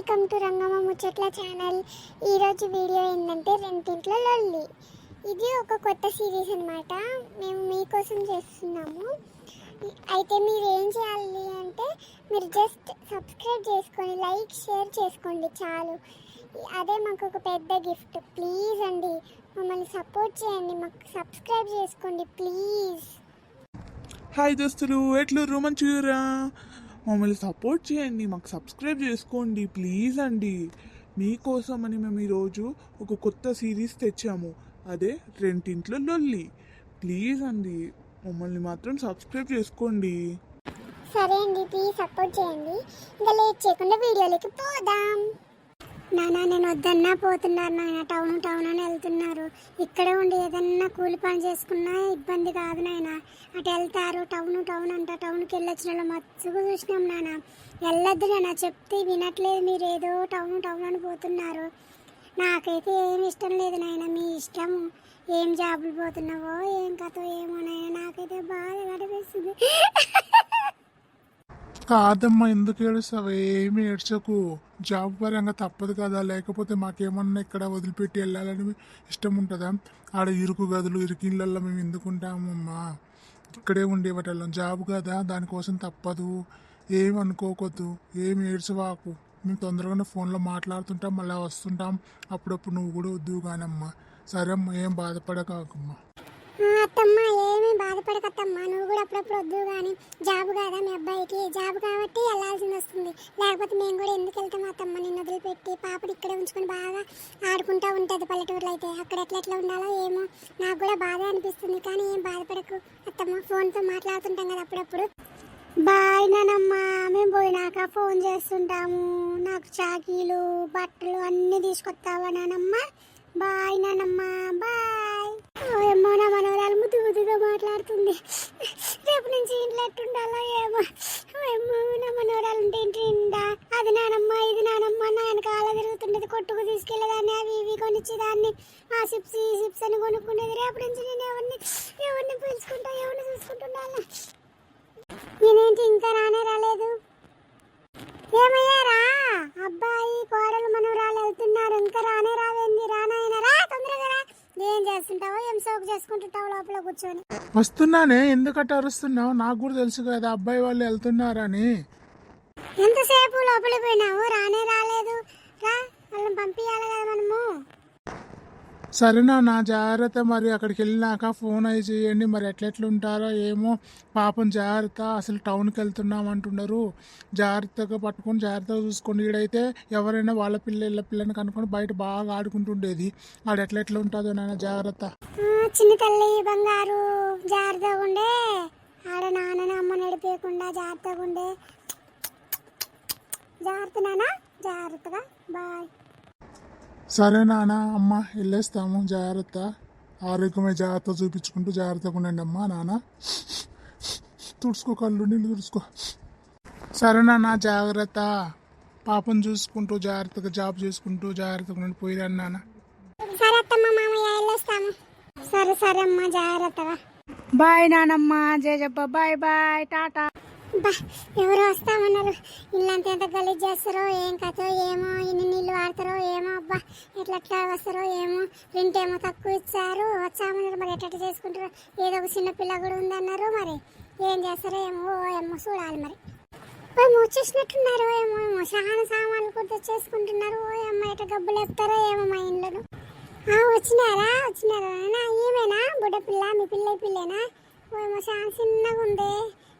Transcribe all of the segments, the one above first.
Welcome to Rangamma ముచ్చట్ల channel. ఈరోజు video ఏంటంటే రెండింట్లో లొల్లి. ఇది ఒక కొత్త సిరీస్ అన్నమాట. మేము మీకోసం చేస్తున్నాము. అయితే మీరు ఏం చేయాలి అంటే మీరు జస్ట్ సబ్స్క్రైబ్ చేసుకొని లైక్ షేర్ చేసుకోండి చాలు. అదే మాకు ఒక పెద్ద గిఫ్ట్. ప్లీజ్ అండి మమ్మల్ని సపోర్ట్ చేయండి. మాకు సబ్స్క్రైబ్ చేసుకోండి ప్లీజ్. హాయ్ దోస్తులు ఎట్లు మంచిగా మమ్మల్ని సపోర్ట్ చేయండి మాకు సబ్స్క్రైబ్ చేసుకోండి ప్లీజ్ అండి. మీకోసం అని మేము ఈరోజు ఒక కొత్త సిరీస్ తెచ్చాము. అదే రెంటింట్లో లొల్లి. ప్లీజ్ అండి మమ్మల్ని మాత్రం సబ్స్క్రైబ్ చేసుకోండి. సరే అండి ప్లీజ్ సపోర్ట్ చేయండి. ఇంకా లేట్ చేయకుండా వీడియోలోకి పోదాం. నానా నేను వద్దన్నా పోతున్నారు నాయన. టౌన్ టౌన్ అని వెళ్తున్నారు. ఇక్కడే ఉండి ఏదన్నా కూలి పని చేసుకున్నా ఇబ్బంది కాదు నాయన. అటు వెళ్తారు టౌన్ టౌన్ అంట. టౌన్కి వెళ్ళొచ్చిన వాళ్ళు మచ్చుగా చూసినాం నాన్న వెళ్ళొద్దు నాన్న చెప్తే వినట్లేదు మీరు. ఏదో టౌన్ టౌన్ అని పోతున్నారు. నాకైతే ఏమి ఇష్టం లేదు నాయన. మీ ఇష్టం ఏం జాబులు పోతున్నావో ఏం కథ ఏమో నాయన. నాకైతే బాధ అనిపిస్తుంది కాదమ్మా ఎందుకు ఏడుస్తావు? ఏమి ఏడ్చకు. జాబ్ పరంగా తప్పదు కదా. లేకపోతే మాకేమన్నా ఇక్కడ వదిలిపెట్టి వెళ్ళాలని ఇష్టం ఉంటుందా? ఆడ ఇరుకు గదులు ఇరుకిళ్ళల్లో మేము ఎందుకుంటామమ్మా ఇక్కడే ఉండేవాటల్లం జాబ్ కదా. దానికోసం తప్పదు. ఏం అనుకోకొద్దు. ఏమి ఏడ్చవాకు మేము తొందరగానే ఫోన్లో మాట్లాడుతుంటాం మళ్ళీ వస్తుంటాం. అప్పుడప్పుడు నువ్వు కూడా వద్దు కానమ్మా. సరే అమ్మా ఏం బాధపడకాకమ్మా. అత్తమ్మ ఏమీ బాధపడకత్తమ్మా. నువ్వు కూడా అప్పుడప్పుడు వద్దు కానీ జాబ్ కాదా మీ అబ్బాయికి? జాబ్ కాబట్టి వెళ్ళాల్సింది వస్తుంది. లేకపోతే మేము కూడా ఎందుకు వెళ్తాం అత్తమ్మ? నిన్ను వదిలిపెట్టి పాపని ఇక్కడే ఉంచుకొని బాగా ఆడుకుంటూ ఉంటుంది పల్లెటూరులో అయితే. అక్కడ ఎట్లా ఎట్లా ఉండాలో ఏమో. నాకు కూడా బాధ అనిపిస్తుంది కానీ ఏం బాధపడకు అత్తమ్మ. ఫోన్తో మాట్లాడుతుంటాం కదా అప్పుడప్పుడు. బాయ్ నానమ్మ మేము పోయినాక ఫోన్ చేస్తుంటాము. నాకు చాకీలు బట్టలు అన్నీ తీసుకొస్తావా నానమ్మ? బాయ్ నానమ్మ బాయ్. ఏమో నా మనవరాలు ముద్దు ముద్దుగా మాట్లాడుతుంది. రేపు నుంచి ఇంట్లో ఎట్టుండాలో ఏమో. ఏమో నా మనవరాలు ఉంటే ఇంటి నిండా అది నానమ్మ ఇది నానమ్మ నా వెనకాల తిరుగుతుండేది కొట్టుకు తీసుకెళ్ళేదాన్ని అవి ఇవి కొనిచ్చేదాన్ని. ఆ సిప్స్ ఈ సిప్స్ అని కొనుక్కునేది. రేపు నుంచి నేను ఎవరిని ఎవరిని పిలుచుకుంటా ఎవరిని చూసుకుంటుండాలా? నేనేంటి ఇంకా రానే రాలేదు? ఏమయ్యారా అబ్బాయి కోడలు మనవరాలు వెళ్తున్నారు. ఇంకా రానే రావేంది రానాయన రా తొందరగా రా. ఏం చేస్తుంటావో ఏం సోకు చేసుకుంటుంటావు లోపల కూర్చొని. వస్తున్నానే ఎందుకట్ట అరుస్తున్నావు? నాకు కూడా తెలుసు కదా అబ్బాయి వాళ్ళు వెళ్తున్నారని. ఎంతసేపు లోపల పోయినావు? రానే రాలేదు. రా వాళ్ళని పంపించాలి కదా మనము. సరేనా నా జాగ్రత్త. మరి అక్కడికి వెళ్ళినాక ఫోన్ అయి చేయండి. మరి ఎట్లెట్లు ఉంటారో ఏమో పాపం జాగ్రత్త. అసలు టౌన్కి వెళ్తున్నాం అంటున్నారు జాగ్రత్తగా పట్టుకొని జాగ్రత్తగా చూసుకోండి. ఈడైతే ఎవరైనా వాళ్ళ పిల్ల ఇళ్ళ పిల్లని కనుక్కొని బయట బాగా ఆడుకుంటుండేది. ఆడ ఎట్లెట్లా ఉంటుందో నాన్న జాగ్రత్త చిన్న తల్లి బంగారు జాగ్రత్తగా ఉండే. ఆడ నాన్న అమ్మ నడిపేయకుండా జాగ్రత్తగా ఉండే. జాగ్రత్త నాన్న. జాగ్రత్తగా. బాయ్. సరే నాన్న అమ్మ వెళ్ళేస్తాము. జాగ్రత్త. ఆరోగ్యమే జాగ్రత్త చూపించుకుంటూ జాగ్రత్తగా ఉండండి అమ్మా నాన్న తుడుచుకో కళ్ళు నీళ్ళు తుడుచుకో. సరే నాన్న జాగ్రత్త. పాపం చూసుకుంటూ జాగ్రత్తగా జాబ్ చేసుకుంటూ జాగ్రత్తగా ఉండి పోయిరాను నాన్న సరే సరే సరే అమ్మ జాగ్రత్తగా. బాయ్ నానమ్మ జయజబ్బ బాయ్ బాయ్. టాటా. బా ఎవరు వస్తామన్నారు. ఇల్లంతా ఎంత గలీజ్ చేస్తారో ఏం కథో ఏమో ఇన్ని నీళ్ళు వాడతారో ఏమో అబ్బా ఎట్లా ఎట్లా వస్తారో ఏమో. రెంట్ ఏమో తక్కువ ఇచ్చారు వచ్చామన్నారు. మరి ఎట్లా చేసుకుంటారు చేసుకుంటారో? ఏదో ఒక చిన్న పిల్ల కూడా ఉందన్నారు మరి. ఏం చేస్తారో ఏమో ఓ ఏమో చూడాలి మరి. ఏమో వచ్చేసినట్టున్నారు ఏమో ఏమో చాలా సామాన్లు కూడా తెచ్చేసుకుంటున్నారు ఓ ఏమో ఎట్లా డబ్బులు లేపుతారో ఏమో మా ఇండ్లను. ఆ, వచ్చినారా? వచ్చినారా? ఏమేనా బుడ్డ పిల్ల మీ పిల్ల పిల్లేనా? ఓ ఏమో చాలా చిన్నగా ఉందే.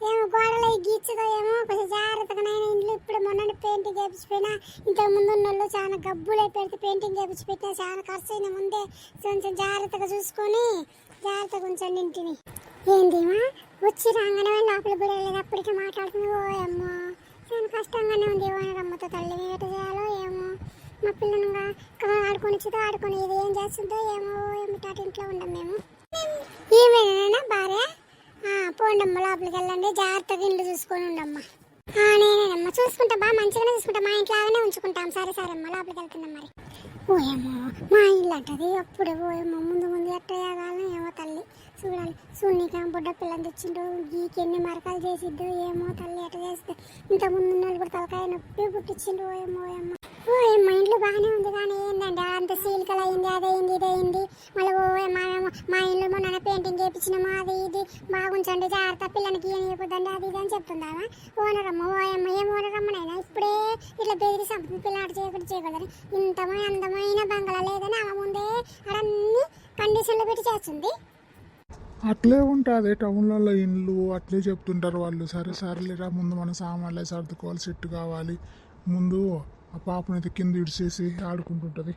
ఏమో గోడలు గీచదో ఏమో కొంచెం జాగ్రత్తగా నేను ఇంట్లో ఇప్పుడు మొన్న పెయింటింగ్ వేపించిపోయినా ఇంతకు ముందు ఉన్న చాలా గబ్బులే పెడితే పెయింటింగ్ వేపించిపెట్టినా చాలా ఖర్చు అయిన ముందే కొంచెం జాగ్రత్తగా చూసుకొని జాగ్రత్తగా ఉంచండి ఇంటిని. ఏందేమా వచ్చి రాగానే లోపల బిడలేదు అప్పటికే మాట్లాడుతుంది ఓ ఏమో చాలా కష్టంగానే ఉంది ఓనరమ్మతో తల్లి మేము ఎట్లా చేయాలో ఏమో. మా పిల్లలుగా ఆడుకొని చితో ఆడుకొని ఇది ఏం చేస్తుందో ఏమో ఏమిటో అటు ఇంట్లో ఉండం మేము. ఏమైనా భార్య? ఆ, అమ్మ లోపలికి వెళ్ళండి. జాగ్రత్తగా ఇల్లు చూసుకొని ఉండమ్మా. ఆ, నేనేనమ్మా. చూసుకుంటా బా మంచిగానే చూసుకుంటా. మా ఇంట్లో అలానే ఉంచుకుంటాం. సరే సరే అమ్మ లోపలికి వెళ్తున్నాం మరి. ఓయేమో మా ఇల్లు అంటది. అప్పుడే ఓయేమో ముందు ముందు ఎట్టయ్యగాలం ఏమో తల్లి. చూడాలి. సున్నిక బుడ్డ పిల్లని తెచ్చిండు. గీకి ఎన్ని మరకాలు చేసిద్దో ఏమో తల్లి ఎట్ట చేస్తే. ఇంత ముందు ఉన్న వాళ్ళు కూడా తలకాయ నొప్పి పుట్టించిండు. ఓయేమో ఓయమ్మ. ఓయమ్మ ఇంట్లో బాగానే ఉంది కానీ ఏంటంటే అంత సీలికలు అయింది అదైంది ఇదైంది మళ్ళీ ఓయమ్మ మా మా ఇంట్లో మొన్న పెయింటింగ్ చేయించినాము అది బాగుంచండి జాగ్రత్త. పిల్లలకి ఏం చెప్పొద్దండి అది ఇది అని చెప్తుందావా ఓనరమ్మ ఓ ఏం ఓనరమ్మనైనా ఇప్పుడే ఇట్లా బెదిరి సంపద పిల్లాడు చేయకుండా చేయకూడదు ఇంతమైన అందమైన బంగ్లా లేదని ఆమె ముందే అడన్ని కండిషన్లు పెట్టి చేస్తుంది. అట్లే ఉంటుంది. టౌన్లలో ఇండ్లు అట్లే చెప్తుంటారు వాళ్ళు. సరే సరేలేరా ముందు మన సామాన్లే సర్దుకోవాలి సెట్ కావాలి. ముందు ఆ పాపనైతే కింద ఇడిచేసి ఆడుకుంటుంటుంది.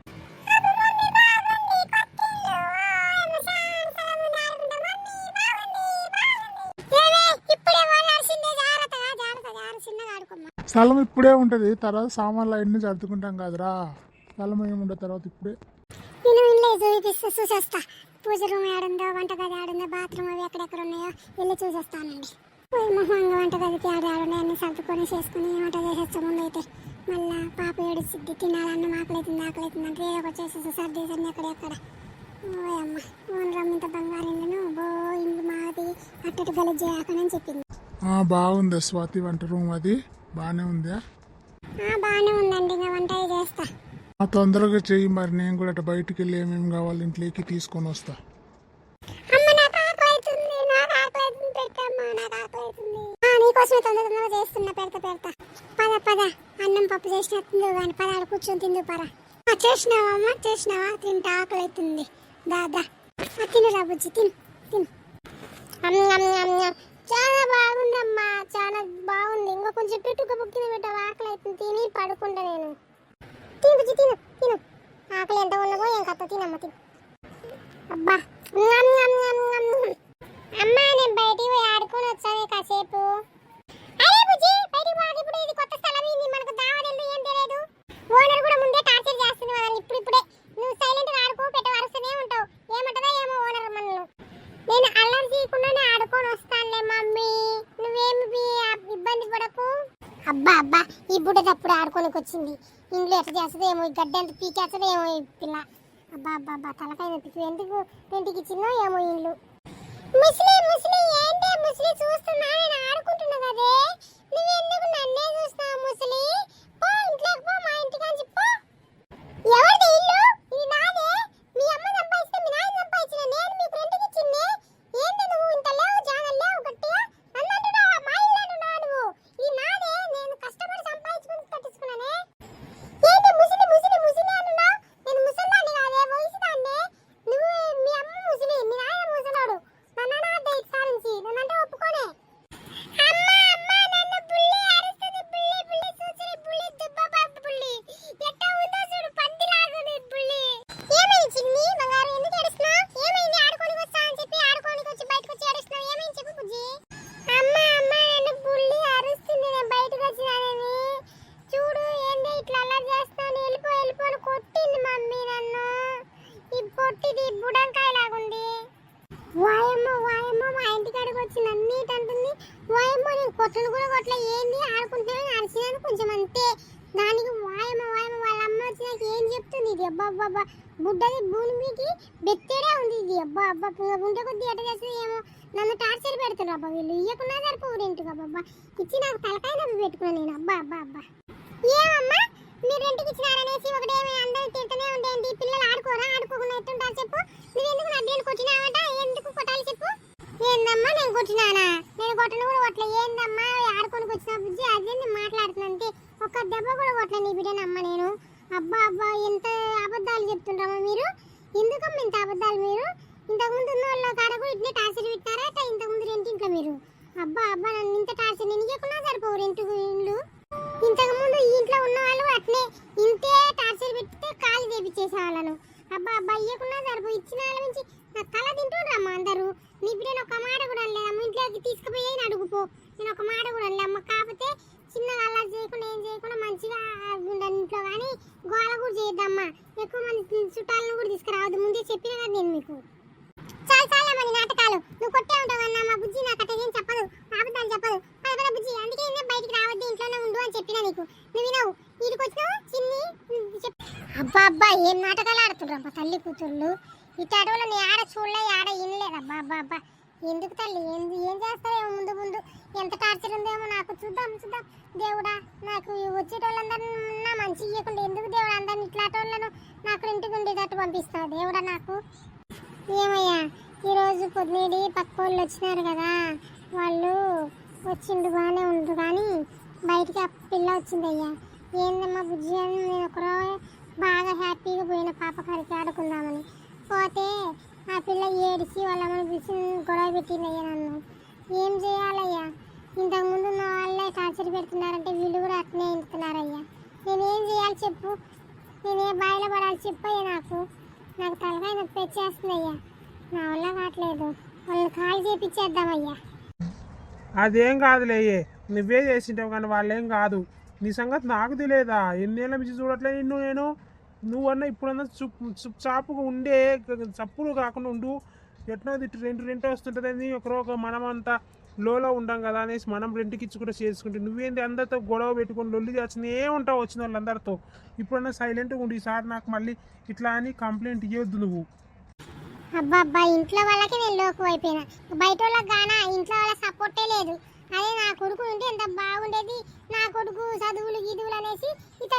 స్థలం ఇప్పుడే ఉంటుంది. తర్వాత సామాన్లు అవన్నీ సర్దుకుంటాం కదరా. స్థలం ఏముండదు తర్వాత ఇప్పుడే. నేను ఇల్లే చూపిస్తా చూసేస్తా. పూజ రూమ్ ఆడుందో వంటగది ఆడుందో బాత్రూమ్ అవి ఎక్కడెక్కడ ఉన్నాయో వెళ్ళి చూసేస్తానండి. మొహంగా వంటగదికి ఆడ ఆడున్నాయి అన్ని సర్దుకొని చేసుకుని వంట చేసేస్తా ముందు అయితే మళ్ళా పాప ఏడుస్తుంది తినాలన్న ఆకలితుంది ఆకలితుంది అంటే ఏదో ఒకటి చేసేస్తా సర్దేసండి ఎక్కడెక్కడ. ఓయమ్మ ఓన్ రమ్మింత బంగారు ఇల్లును? బో ఇల్లు మాది అట్టటి గలీజ్ చేయకనని చెప్పింది. బాగుంది స్వాతి వంట రూమ్ అది. బాగానే ఉందా? ఆ, బాగానే ఉందండి. ఇంకా వంట చేస్తా. తొందరగా చెయ్యి మరి. నేను కూడా అటు బయటికి వెళ్ళి ఏమేమి కావాలి ఇంట్లోకి తీసుకొని వస్తా. నీకోసమే తొందర తొందరగా చేస్తున్నా. పెడతా పెడతా. పద పద. అన్నం పప్పు చేసిన తిందు కానీ పద ఆడ కూర్చొని తిందు పరా ఆ, చేసినావా అమ్మ? చేసినావా? తింటా ఆకలి అవుతుంది దా దా. ఆ, తినురా బుజ్జి తిను తిను. చాలా బాగుందమ్మా. చాలా బాగుంది. ఇంకా కొంచెం పెట్టు పెట్టుక బుక్కిన పెట్టావు ఆకలి అవుతుంది తిని పడుకుంటా నేను. తిను బుజ్జి తిను తిను. ఆకలి ఎంత ఉన్నదో ఏం కథ తినమ్మ తిను. అబ్బా. అమ్మా నేను బయటికి పోయి ఆడుకొని వచ్చాను కాసేపు. అరే బుజ్జి బయటికి పోక ఇప్పుడు ఇది కొత్త స్థలం ఇది మనకు దావదెందు ఏం తెలియదు ఓనర్ కూడా ముందే టార్చర్ చేస్తుంది మనల్ని ఇప్పుడు ఇప్పుడే నువ్వు సైలెంట్గా ఆడుకో పెట్ట వరుసనే ఉంటావు ఏమంటదో ఏమో ఓనర్ మనల్ని నేను అల్లరి చేయకుండానే ఆడుకొని వస్తానులే మమ్మీ నువ్వేమి బి- ఇబ్బంది పడకు అబ్బా అబ్బా ఈ బుడ్డ తప్పుడు ఆడుకోనికి వచ్చింది. ఇంట్లో ఎట్లా చేస్తుంది ఏమో ఈ గడ్డ ఎంత పీకేస్తుంది ఏమో ఈ పిల్ల. అబ్బా అబ్బా అబ్బా తలకాయ నొప్పికి ఎందుకు ఇంటికి ఇచ్చిందో ఏమో ఇల్లు ముస్లిం ముస్లి ఏంటి ముస్లి చూస్తున్నా నేను ఆడుకుంటున్నా కదే. నువ్వు ఎందుకు నన్నే చూస్తున్నావు ముస్లి? పో ఇంట్లోకి పో మా ఇంటికి పో. ఎవరిది ఇది అబ్బా అబ్బా అబ్బా. బుడ్డది భూమికి బెత్తేడే ఉంది ఇది అబ్బా. అబ్బా ఉంటే కొద్ది ఎట చేస్తుంది ఏమో. నన్ను టార్చర్ పెడుతున్నారు. అబ్బా వీళ్ళు ఇయ్యకున్నా సరిపోరు ఇంటికి అబ్బా. ఇచ్చి నాకు తలకాయ నవ్వు పెట్టుకున్నాను నేను. అబ్బా అబ్బా అబ్బా. ఏమమ్మా? మీరు ఇంటికి ఇచ్చినారనేసి ఒకటేమి అందరూ తిడుతూనే ఉండేది పిల్లలు ఆడుకోరా? ఆడుకోకుండా ఎట్టుంటారు చెప్పు. నువ్వు ఎందుకు నా బిడ్డను కొట్టినావట ఎందుకు కొట్టాలి చెప్పు. ఏందమ్మా? నేను కొట్టినానా? నేను కొట్టను కూడా కొట్టలే. ఏందమ్మా? ఆడుకొని వచ్చిన బుజ్జి అదే నేను మాట్లాడుతున్నా అంతే ఒక్క దెబ్బ కూడా కొట్టలే నీ బిడ్డనమ్మా నేను. అబ్బా అబ్బా ఎంత అబద్ధాలు చెప్తుండ్రమ్మా మీరు? ఎందుకమ్మా ఇంత అబద్ధాలు మీరు? ఇంతకుముందు ఉన్న వాళ్ళ కాడ ఇట్నే టార్చర్ పెట్టారా? అట్లా ఇంతకుముందు రెంటింట్లో మీరు? అబ్బా అబ్బా నన్ను ఇంత టార్చర్ నేను ఇవ్వకుండా సరిపోవు రెంట్ ఇండ్లు ఇంతకుముందు ఈ ఇంట్లో ఉన్న వాళ్ళు అట్లే ఇంతే టార్చర్ పెడితే కాలు చేపించేసే వాళ్ళను అబ్బా అబ్బా ఇవ్వకుండా సరిపోయి ఇచ్చిన వాళ్ళ నుంచి నా తల తింటుండ్రమ్మ అందరూ. నీ నేను ఒక మాట కూడా అనలేదు అమ్మ ఇంట్లోకి తీసుకుపోయి అడుగుపో. నేను ఒక మాట కూడా అనలే అమ్మ కాకపోతే చిన్నగా అలా చేయకుండా ఏం చేయకుండా మంచిగా ఉండాలి ఇంట్లో. కానీ గోల కూడా చేయొద్దమ్మా. ఎక్కువ మంది చుట్టాలను కూడా తీసుకురావద్దు. ముందే చెప్పిన కదా నేను మీకు. చాలా చాలా మంది నాటకాలు. నువ్వు కొట్టే ఉంటావు అన్న మా బుజ్జి నాకు అట్ట ఏం చెప్పదు. అబద్ధాలు చెప్పదు. పద పద బుజ్జి. అందుకే నేను బయటికి రావద్దు ఇంట్లోనే ఉండు అని చెప్పిన నీకు. నువ్వు వినవు. వీడికి వచ్చినావు చిన్ని అబ్బా అబ్బా ఏం నాటకాలు ఆడుతుండ్రమ్మా తల్లి కూతుర్లు ఇటు అడవులు నీ ఆడ చూడలే ఆడ వినలేదు అబ్బా అబ్బా అబ్బా. ఎందుకు తల్లి? ఏం ఏం చేస్తావేమో ముందు ముందు? ఎంత టార్చర్ ఉందేమో నాకు చూద్దాం చూద్దాం. దేవుడా నాకు వచ్చేటోళ్ళందరినీ నా మంచి ఇవ్వకుండా ఎందుకు దేవుడు? అందరిని ఇట్లాటోళ్ళను నాకు ఇంటికి ఉండేటట్టు పంపిస్తావు దేవుడా నాకు? ఏమయ్యా ఈరోజు పొద్దునేడి పక్క వాళ్ళు వచ్చినారు కదా. వాళ్ళు వచ్చిండు బాగానే ఉండు కానీ బయటికి ఆ పిల్ల వచ్చిందయ్యా. ఏందమ్మా బుజ్జి అని నేను ఒకరో బాగా హ్యాపీగా పోయిన పాప కాడికి ఆడుకుందామని. పోతే ఆ పిల్ల ఏడిచి వాళ్ళ అమ్మని పిలిచి గొడవ పెట్టిందయ్యా నన్ను. ఏం చేయాలయ్యా? ఇంతకుముందు నా వాళ్ళే టార్చర్ పెడుతున్నారంటే వీళ్ళు కూడా అట్నే ఇంటున్నారయ్యా. నేనేం చేయాలి చెప్పు? నేనే బాయిలో పడాలి చెప్పయ్యా నాకు. నాకు తలకాయ నొప్పి వచ్చేస్తుందయ్యా. నా వల్ల కావట్లేదు. వాళ్ళని కాల్ చేపించేద్దామయ్యా అదేం కాదులేయే. నువ్వే చేసింటావు కానీ వాళ్ళేం కాదు. నీ సంగతి నాకు తెలియదా? ఎన్నేళ్ళ మించి చూడట్లేదు నిన్ను నేను. నువ్వన్నా ఇప్పుడన్నా చుప్ చుప్ చాపుగా ఉండే చప్పులు కాకుండా ఉండు. ఎట్లా రెండు రెంట్ వస్తుంటుంది వస్తుంటుందని ఒకరో ఒక మనం అంతా లోలో ఉండం కదా అనేసి మనం రెంట్కి ఇచ్చి కూడా చేసుకుంటే నువ్వేంది అందరితో గొడవ పెట్టుకొని లొల్లి చేస్తూనే ఉంటావు వచ్చిన వాళ్ళందరితో? ఇప్పుడన్నా సైలెంట్గా ఉండి. ఈసారి నాకు మళ్ళీ ఇట్లా అని కంప్లైంట్ ఇవ్వద్దు నువ్వు. అబ్బా అబ్బా ఇంట్లో వాళ్ళకి నేను లోకు అయిపోయినా. బయట వాళ్ళకి గానా ఇంట్లో వాళ్ళ సపోర్టే లేదు. అదే నా కొడుకు ఉంటే ఎంత బాగుండేది. నా కొడుకు చదువులు గిదువులు అనేసి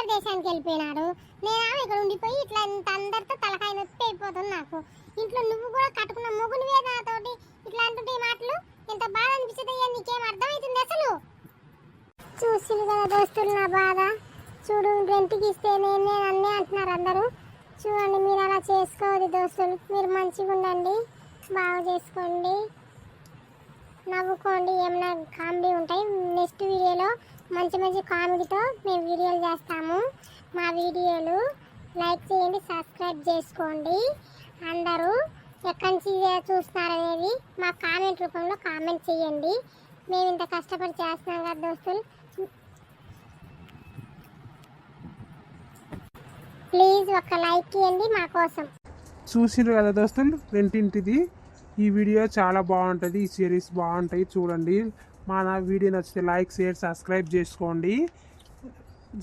ఇతర దేశానికి వెళ్ళిపోయినాడు. నేను ఇక్కడ ఉండిపోయి ఇట్లా ఇంత అందరితో తలకాయ నొప్పి అయిపోతుంది నాకు. ఇంట్లో నువ్వు కూడా కట్టుకున్న మొగునివే నాతోటి ఇట్లా అంటుంటే మాటలు ఎంత బాధ అనిపిస్తుంది అయ్యా నీకేం అర్థమవుతుంది అసలు? చూసింది కదా దోస్తులు నా బాధ. చూడు రెంట్కి ఇస్తే నేను నేను అన్నీ అంటున్నారు అందరూ. చూడండి మీరు అలా చేసుకోవద్దు దోస్తులు. మీరు మంచిగా ఉండండి బాగా చేసుకోండి. నవ్వుకోండి ఏమైనా కామెడీ ఉంటాయి. నెక్స్ట్ వీడియోలో మంచి మంచి కామెడీతో మేము వీడియోలు చేస్తాము. మా వీడియోలు లైక్ చేయండి సబ్స్క్రైబ్ చేసుకోండి. అందరూ ఎక్కడి నుంచి చూస్తున్నారనేది మా కామెంట్ రూపంలో కామెంట్ చేయండి. మేము ఇంత కష్టపడి చేస్తున్నాం కదా దోస్తులు. ప్లీజ్ ఒక లైక్ చేయండి మా కోసం. చూసిండ్రు కదా దోస్తులు రెండింటిది ఈ వీడియో చాలా బాగుంటుంది ఈ సిరీస్ బాగుంటాయి చూడండి. మా వీడియో నచ్చితే లైక్ షేర్ సబ్స్క్రైబ్ చేసుకోండి.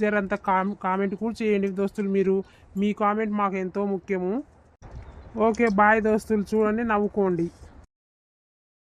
జరంత కామెంట్ కూడా చేయండి దోస్తులు మీరు. మీ కామెంట్ మాకు ఎంతో ముఖ్యము. ఓకే బాయ్ దోస్తులు. చూడండి నవ్వుకోండి.